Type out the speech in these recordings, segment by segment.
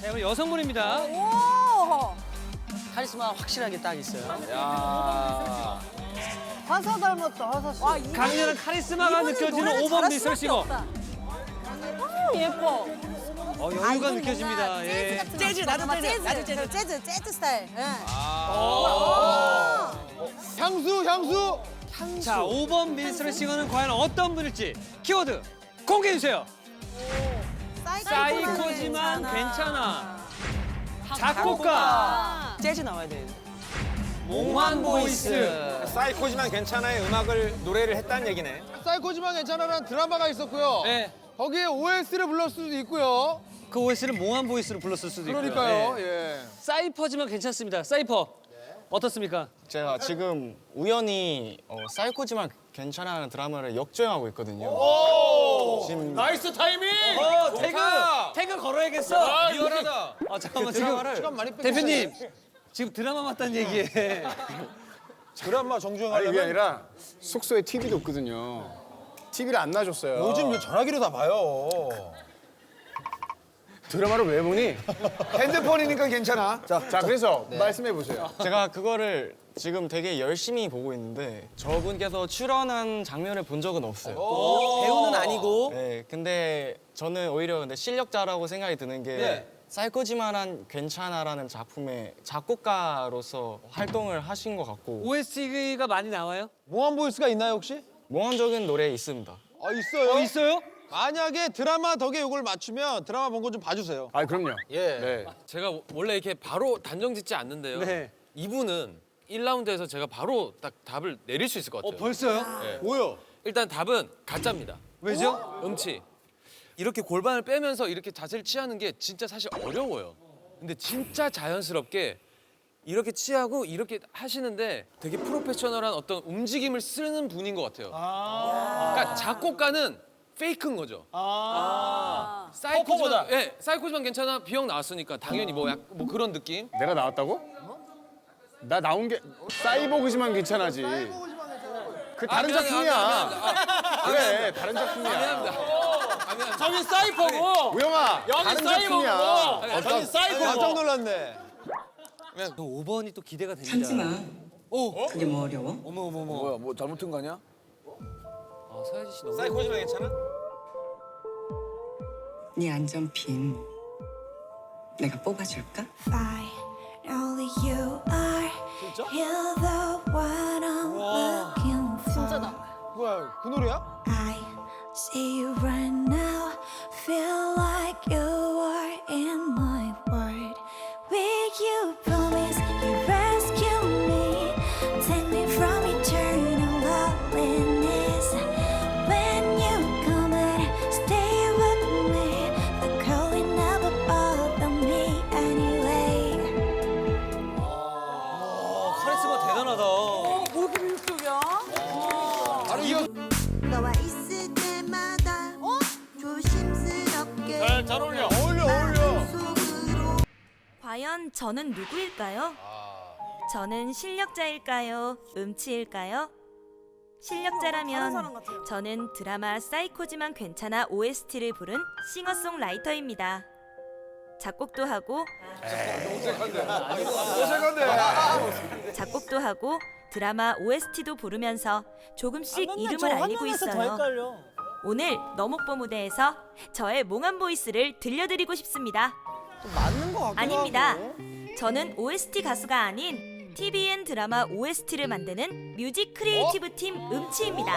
자, 이번 여성분입니다. 오! 카리스마 확실하게 딱 있어요. 화사 닮았다, 화사 씨. 와, 이 강렬한 카리스마가 느껴지는 5번 미술 싱어. 아, 예뻐. 어, 여유가 느껴집니다. 예. 재즈, 나도 재즈. 나도 재즈. 재즈, 재즈 스타일. 예. 향수 향수. 자, 5번 미술 싱어는 과연 어떤 분일지 키워드 공개해 주세요. 사이코지만 괜찮아. 작곡가 재즈 나와야 돼. 몽환 보이스. 사이코지만 괜찮아요. 음악을 노래를 했다는 얘기네. 사이코지만 괜찮아라는 드라마가 있었고요. 네. 거기에 OST를 불렀을 수도 있고요. 그 OS를 몽환 보이스로 불렀을 수도 있고요. 그러니까요. 네. 예. 사이퍼지만 괜찮습니다. 사이퍼. 어떻습니까? 제가 지금 우연히 어, 사이코지만 괜찮아하는 드라마를 역주행하고 있거든요. 지금 나이스 타이밍. 어, 태그 태그 걸어야겠어. 리얼하다. 아, 잠깐만 그 지금 드라마를 시간 많이 뺏. 대표님 지금 드라마 맞다는 얘기에 드라마 정주행 아니 그게 하려면 아니라 숙소에 TV도 없거든요. TV를 안 놔줬어요. 요즘 전화기로 다 봐요. 드라마를 왜 보니? 핸드폰이니까 괜찮아. 자, 자 그래서 말씀해 보세요. 제가 그거를 지금 되게 열심히 보고 있는데 저분께서 출연한 장면을 본 적은 없어요. 배우는 아니고 네, 근데 저는 오히려 근데 실력자라고 생각이 드는 게 네. 사이코지만한 괜찮아라는 작품의 작곡가로서 활동을 하신 것 같고 OST가 많이 나와요? 몽환 보이스가 있나요 혹시? 몽환적인 노래 있습니다. 아 있어요. 어 있어요? 만약에 드라마 덕에 이걸 맞추면 드라마 본 거 좀 봐주세요. 아 그럼요. 예. 네. 제가 원래 이렇게 바로 단정 짓지 않는데요. 네. 이분은 1라운드에서 제가 바로 딱 답을 내릴 수 있을 것어 같아요. 벌써요? 뭐요? 일단 답은 가짜입니다. 왜죠? 음치. 이렇게 골반을 빼면서 이렇게 자세를 취하는 게 진짜 사실 어려워요. 근데 진짜 자연스럽게 이렇게 취하고 이렇게 하시는데 되게 프로페셔널한 어떤 움직임을 쓰는 분인 것 같아요. 그러니까 작곡가는 페이크인 거죠. 사이코지만, 예, 사이코지만 괜찮아. 비형 나왔으니까 당연히 뭐, 약, 뭐 그런 느낌. 내가 나왔다고? 나 나온 게 사이보그지만 괜찮아지. 그 다른 아, 작품이야. 아. 아, 그래 다른 아, 작품이야. 저기 사이퍼고 우영아 다른 작품이야. 아니, 저기 깜짝 놀랐네. 또 5번이 또 기대가 됩니다. 참지 마. 그게 뭐 어려워? 어머 어머 어머. 뭐야, 뭐 잘못한 거 아니야? 아, 서야지 씨 너무 사이코지만 괜찮아? 네 안전핀 내가 뽑아줄까? Fine, only you are. You're the one I'm looking for. 뭐야 그 노래야? I see you right 잘 어울려. 어울려 어울려. 과연 저는 누구일까요? 저는 실력자일까요? 음치일까요? 실력자라면 같아요. 저는 드라마 사이코지만 괜찮아 OST를 부른 싱어송라이터입니다. 작곡도 하고 작곡도 하고 드라마 OST도 부르면서 조금씩 이름을 알리고 있어요. 오늘 너목보 무대에서 저의 몽환 보이스를 들려드리고 싶습니다. 맞는 것 같기도 아닙니다. 하고. 저는 OST 가수가 아닌 TVN 드라마 OST를 만드는 뮤직 크리에이티브 팀 음치입니다.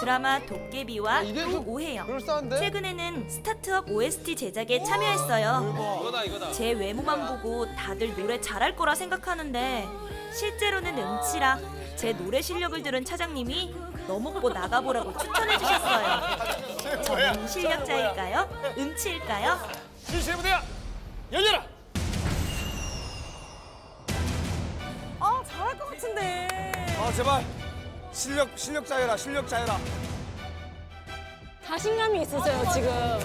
드라마 도깨비와 이게 또 좀 오해영. 그럴싸한데? 최근에는 스타트업 OST 제작에 참여했어요. 이거다, 이거다. 제 외모만 보고 다들 노래 잘할 거라 생각하는데 실제로는 음치라 제 노래 실력을 들은 차장님이 너목보 나가보라고 추천해 주셨어요. 저는 실력자일까요? 음치일까요? 실시의 무대야 열려라. 아, 잘할 것 같은데. 아 제발 실력 실력 자여라 실력 자여라. 자신감이 있으세요, 지금.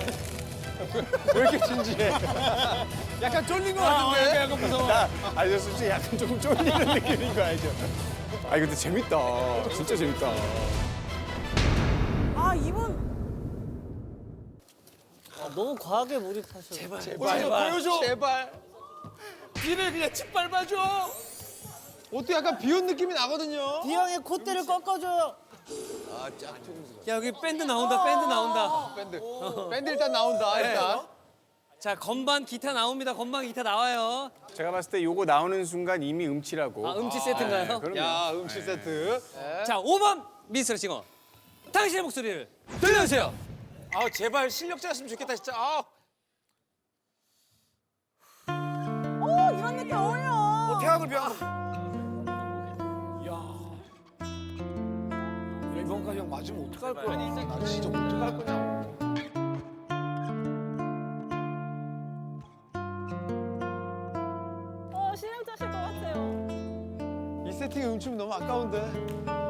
왜 이렇게 진지해? 약간 쫄린 것 아, 같은데. 약간 무서워. 아니 저 솔직히 약간 조금 쫄리는 느낌인 거 알죠? 아 근데 재밌다. 진짜 재밌다. 아, 이분 너무 과하게 몰입하셔. 제발, 보여줘. 제발. 비를 그냥 짓밟아줘. 옷도 약간 비온 느낌이 나거든요. 형의 콧대를 꺾어줘요. 야 여기 밴드 나온다 밴드 나온다 밴드. 밴드 일단 나온다. 일단. 자 건반 기타 나옵니다 건반 기타 나와요 제가 봤을 때 요거 나오는 순간 이미 음치라고. 아 음치 세트인가요? 그럼요. 야, 음치 세트. 자 5번 미스터 싱어 당신의 목소리를 들려주세요 아 제발 실력자였으면 좋겠다 진짜. 아. 오 이런 느낌 어울려. 태양을 비하고. 이번까지 형 맞으면 어떡할 거야? 나 진짜 어떡할 거냐. 세팅 음치면 너무 아까운데.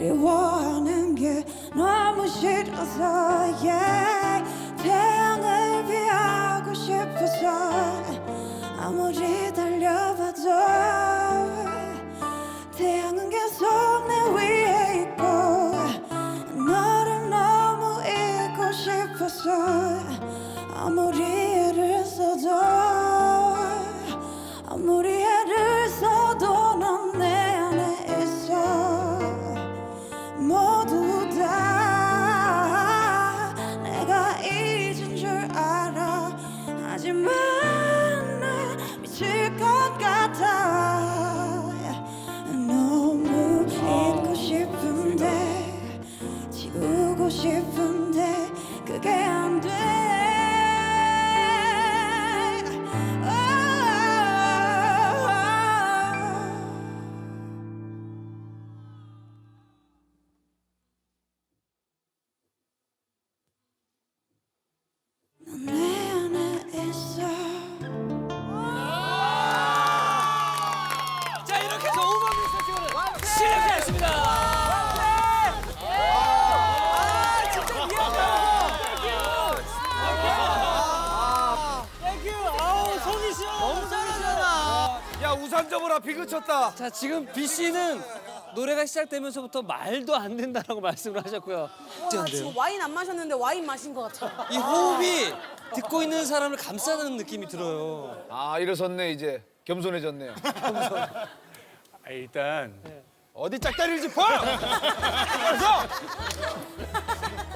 그리워하는 게 너무 싫어서 yeah. 하지만 나 미칠 것 같아. 너무 잊고 싶은데 지우고 싶 실력자였습니다 야 우산 접어라 비 그쳤다. 자 지금 B 씨는 노래가 시작되면서부터 말도 안 된다라고 말씀을 하셨고요 와 지금 와인 안 마셨는데 와인 마신 것 같아. 이 호흡이 듣고 있는 사람을 감싸는 느낌이 들어요 아 일어섰네 이제 겸손해졌네요. 아, 일단 어디 짝다리를 짚어? 그래서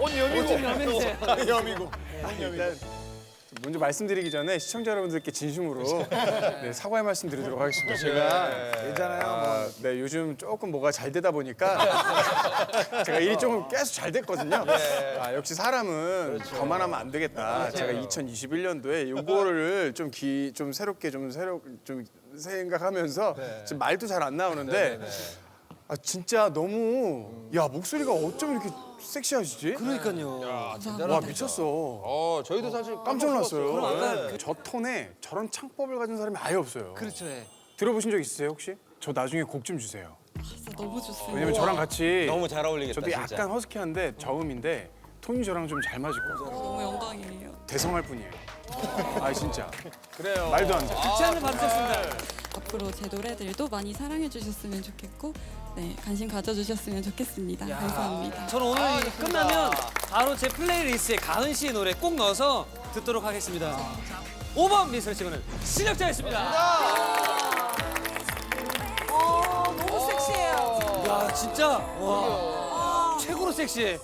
옷 여미고. 여미고. 먼저 말씀드리기 전에 시청자 여러분들께 진심으로 네, 사과의 말씀 드리도록 하겠습니다. 제가 괜찮아요. 아, 네, 요즘 조금 뭐가 잘 되다 보니까 제가 일이 조금 계속 잘 됐거든요. 아, 역시 사람은 더만 하면 안 되겠다. 제가 2021년도에 요거를 좀, 기, 좀 새롭게 좀 새로 좀 생각하면서 지금 말도 잘 안 나오는데 아, 진짜 너무 야 목소리가 어쩜 이렇게 섹시하시지? 그러니까요 와 미쳤어. 어, 저희도 사실 깜짝 놀랐어요. 그럼 아까 네. 저 톤에 저런 창법을 가진 사람이 아예 없어요. 그렇죠 예. 들어보신 적 있으세요 혹시? 저 나중에 곡 좀 주세요. 너무 좋습니다. 왜냐면 저랑 같이 너무 잘 어울리겠다. 저도 약간 허스키한데 저음인데 톤이 저랑 좀 잘 맞을 거예요. 너무 영광이에요. 대성할 뿐이에요. 아 진짜 그래요. 말도 안 돼. 극찬을 받으셨습니다 앞으로 제 노래들도 많이 사랑해 주셨으면 좋겠고 네, 관심 가져주셨으면 좋겠습니다. 감사합니다. 저는 오늘 아, 끝나면 바로 제 플레이리스트에 가은 씨의 노래 꼭 넣어서 듣도록 하겠습니다. 5번 미스터 치고는 실력자였습니다. 어, 너무 섹시해요. 야 진짜 와 어. 최고로 섹시해.